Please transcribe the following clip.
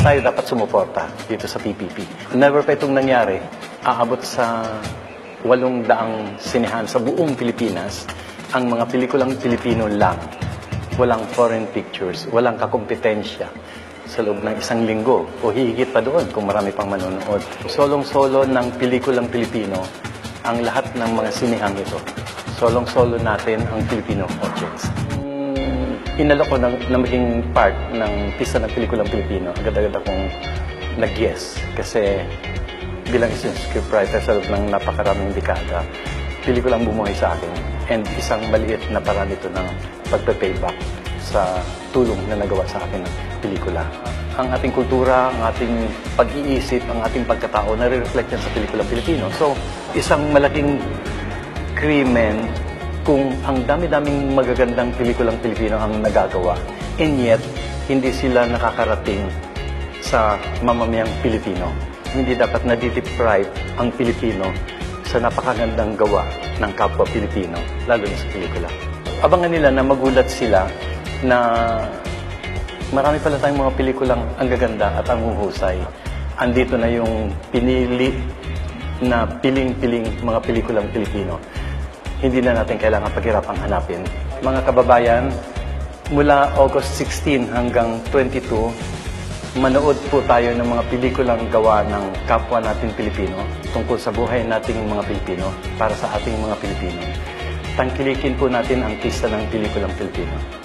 tayo dapat sumuporta dito sa PPP. Never pa itong nangyari. Aabot sa walong daang sinihan sa buong Pilipinas ang mga pelikulang Pilipino lang. Walang foreign pictures, walang kakompetensya sa loob ng isang linggo o hihigit pa doon kung marami pang manonood. Solong-solo ng pelikulang Pilipino ang lahat ng mga sinihang ito. Solong-solo natin ang Filipino audience. Inalok ko na, na maging part ng pista ng pelikulang Pilipino. Agad-agad akong nag-yes kasi bilang isang scriptwriter sa loob ng napakaraming dekada, pelikulang bumuhay sa akin and isang maliit na paraan ito ng pagpe-payback sa tulong na nagawa sa akin ng pelikula. Ang ating kultura, ang ating pag-iisip, ang ating pagkatao, nare-reflect yan sa pelikulang Pilipino. So, isang malaking krimen kung ang dami-daming magagandang pelikulang Pilipino ang nagagawa and yet hindi sila nakakarating sa mamamayang Pilipino. Hindi dapat nadideprive ang Pilipino sa napakagandang gawa ng kapwa Pilipino, lalo na sa pelikula. Abangan nila na magulat sila na marami pala tayong mga pelikulang ang gaganda at ang huhusay. Andito na yung pinili na piling-piling mga pelikulang Pilipino. Hindi na natin kailangan paghirapang hanapin. Mga kababayan, mula August 16 hanggang 22, manood po tayo ng mga pelikulang gawa ng kapwa natin Pilipino tungkol sa buhay nating mga Pilipino para sa ating mga Pilipino. Tangkilikin po natin ang pista ng pelikulang Pilipino.